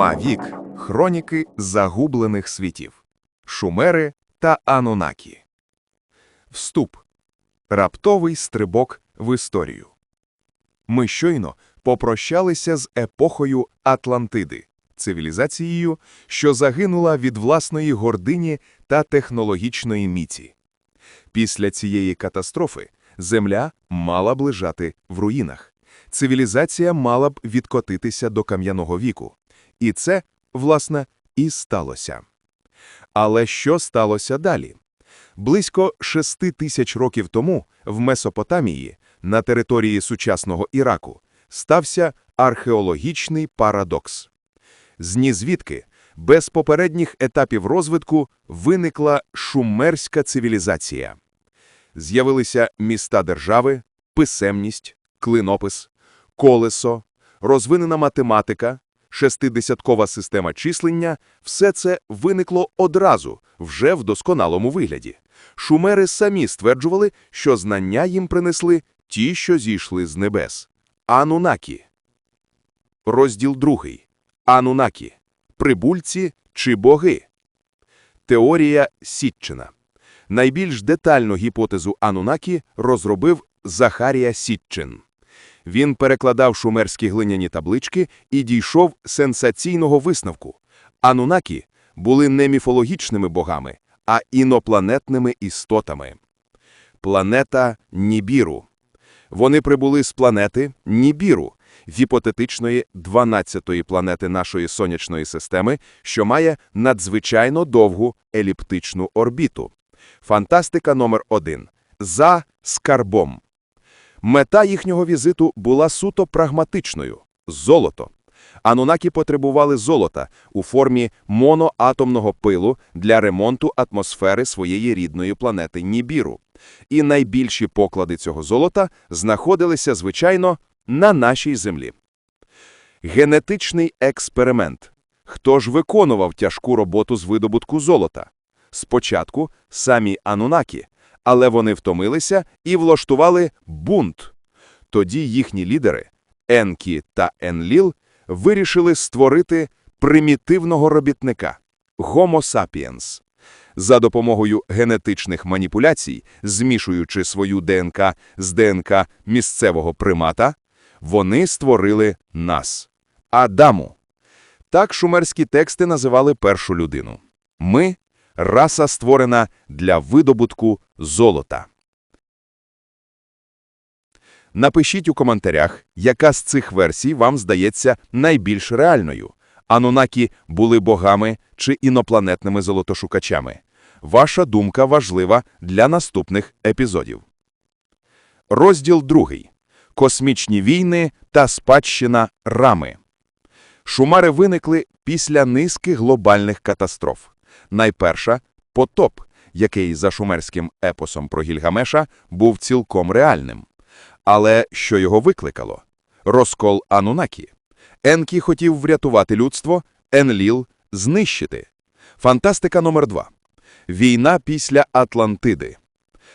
Мавік Хроніки загублених світів. Шумери та Анунакі. Вступ. Раптовий стрибок в історію. Ми щойно попрощалися з епохою Атлантиди, цивілізацією, що загинула від власної гордині та технологічної міці. Після цієї катастрофи Земля мала б лежати в руїнах. Цивілізація мала б відкотитися до кам'яного віку. І це, власне, і сталося. Але що сталося далі? Близько шести тисяч років тому в Месопотамії, на території сучасного Іраку, стався археологічний парадокс. Знізвідки, без попередніх етапів розвитку, виникла шумерська цивілізація. З'явилися міста-держави, писемність, клинопис, колесо, розвинена математика, шестидесяткова система числення – все це виникло одразу, вже в досконалому вигляді. Шумери самі стверджували, що знання їм принесли ті, що зійшли з небес. Анунакі. Розділ другий. Анунакі. Прибульці чи боги. Теорія Сітчина. Найбільш детальну гіпотезу Анунакі розробив Захарія Сітчин. Він перекладав шумерські глиняні таблички і дійшов сенсаційного висновку. Анунакі були не міфологічними богами, а інопланетними істотами. Планета Нібіру. Вони прибули з планети Нібіру, гіпотетичної 12-ї планети нашої сонячної системи, що має надзвичайно довгу еліптичну орбіту. Фантастика номер 1 За скарбом. Мета їхнього візиту була суто прагматичною – золото. Анунакі потребували золота у формі моноатомного пилу для ремонту атмосфери своєї рідної планети Нібіру. І найбільші поклади цього золота знаходилися, звичайно, на нашій землі. Генетичний експеримент. Хто ж виконував тяжку роботу з видобутку золота? Спочатку самі Анунакі, але вони втомилися і влаштували бунт. Тоді їхні лідери, Енкі та Енліл, вирішили створити примітивного робітника – Homo sapiens. За допомогою генетичних маніпуляцій, змішуючи свою ДНК з ДНК місцевого примата, вони створили нас – Адаму. Так шумерські тексти називали першу людину. Ми – раса створена для видобутку золота. Напишіть у коментарях, яка з цих версій вам здається найбільш реальною. Анунакі були богами чи інопланетними золотошукачами. Ваша думка важлива для наступних епізодів. Розділ 2. Космічні війни та спадщина Рами. Шумари виникли після низки глобальних катастроф. Найперша – потоп, який за шумерським епосом про Гільгамеша був цілком реальним. Але що його викликало? Розкол Анунакі. Енкі хотів врятувати людство, Енліл – знищити. Фантастика номер 2. Війна після Атлантиди.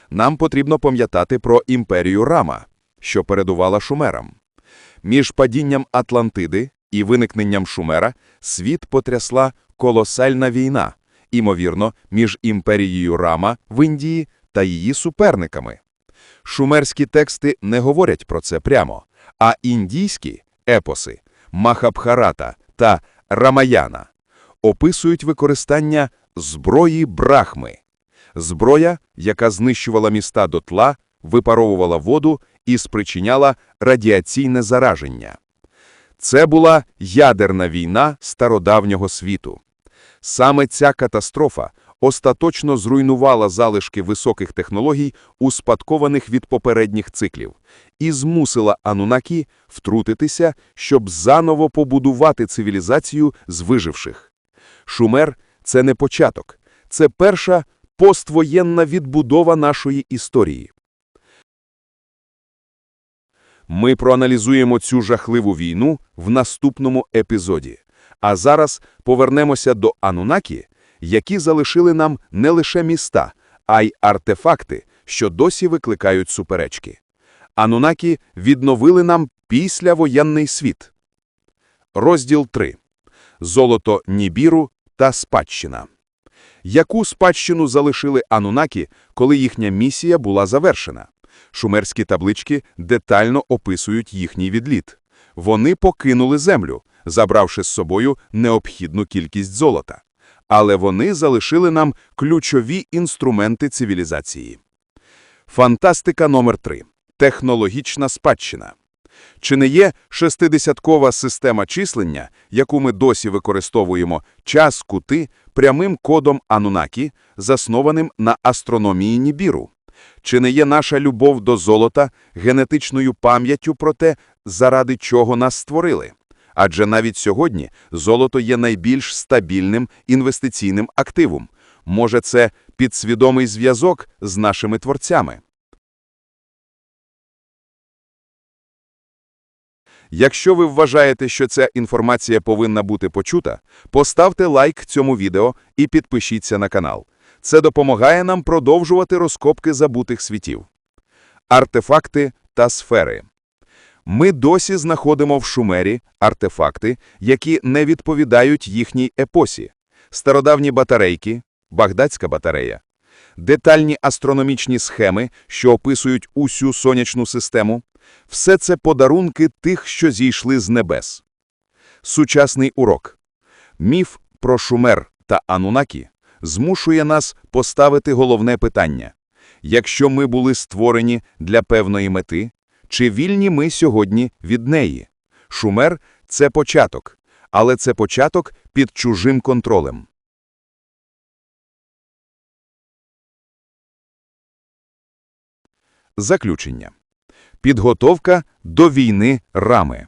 Нам потрібно пам'ятати про імперію Рама, що передувала шумерам. Між падінням Атлантиди і виникненням шумера світ потрясла колосальна війна, імовірно, між імперією Рама в Індії та її суперниками. Шумерські тексти не говорять про це прямо, а індійські епоси Махабхарата та Рамаяна описують використання зброї брахми. Зброя, яка знищувала міста дотла, випаровувала воду і спричиняла радіаційне зараження. Це була ядерна війна стародавнього світу. Саме ця катастрофа остаточно зруйнувала залишки високих технологій, успадкованих від попередніх циклів, і змусила Анунакі втрутитися, щоб заново побудувати цивілізацію з виживших. Шумер – це не початок, це перша поствоєнна відбудова нашої історії. Ми проаналізуємо цю жахливу війну в наступному епізоді. А зараз повернемося до Анунакі, які залишили нам не лише міста, а й артефакти, що досі викликають суперечки. Анунакі відновили нам післявоєнний світ. Розділ 3. золото Нібіру та спадщина. Яку спадщину залишили Анунакі, коли їхня місія була завершена? Шумерські таблички детально описують їхній відліт. Вони покинули землю, забравши з собою необхідну кількість золота. Але вони залишили нам ключові інструменти цивілізації. Фантастика номер 3. Технологічна спадщина. Чи не є шестидесяткова система числення, яку ми досі використовуємо, час кути прямим кодом Анунакі, заснованим на астрономії Нібіру? Чи не є наша любов до золота генетичною пам'яттю про те, заради чого нас створили? Адже навіть сьогодні золото є найбільш стабільним інвестиційним активом. Може, це підсвідомий зв'язок з нашими творцями? Якщо ви вважаєте, що ця інформація повинна бути почута, поставте лайк цьому відео і підпишіться на канал. Це допомагає нам продовжувати розкопки забутих світів. Артефакти та сфери. Ми досі знаходимо в Шумері артефакти, які не відповідають їхній епосі. Стародавні батарейки, Багдадська батарея, детальні астрономічні схеми, що описують усю сонячну систему. Все це подарунки тих, що зійшли з небес. Сучасний урок. Міф про Шумер та Анунакі змушує нас поставити головне питання. Якщо ми були створені для певної мети, чи вільні ми сьогодні від неї? Шумер – це початок, але це початок під чужим контролем. Заключення. Підготовка до війни рами.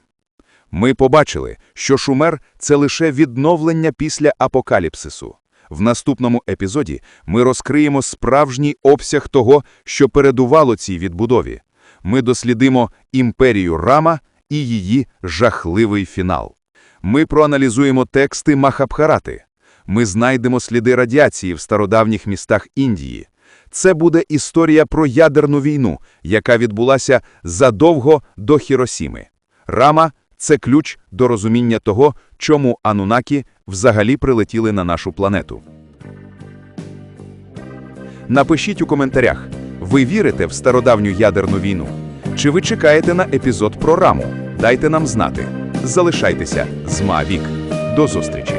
Ми побачили, що Шумер – це лише відновлення після апокаліпсису. В наступному епізоді ми розкриємо справжній обсяг того, що передувало цій відбудові. Ми дослідимо імперію Рама і її жахливий фінал. Ми проаналізуємо тексти Махабхарати. Ми знайдемо сліди радіації в стародавніх містах Індії. Це буде історія про ядерну війну, яка відбулася задовго до Хіросіми. Рама – це ключ до розуміння того, чому Анунакі взагалі прилетіли на нашу планету. Напишіть у коментарях, ви вірите в стародавню ядерну війну? Чи ви чекаєте на епізод про раму? Дайте нам знати. Залишайтеся з Мавік. До зустрічі!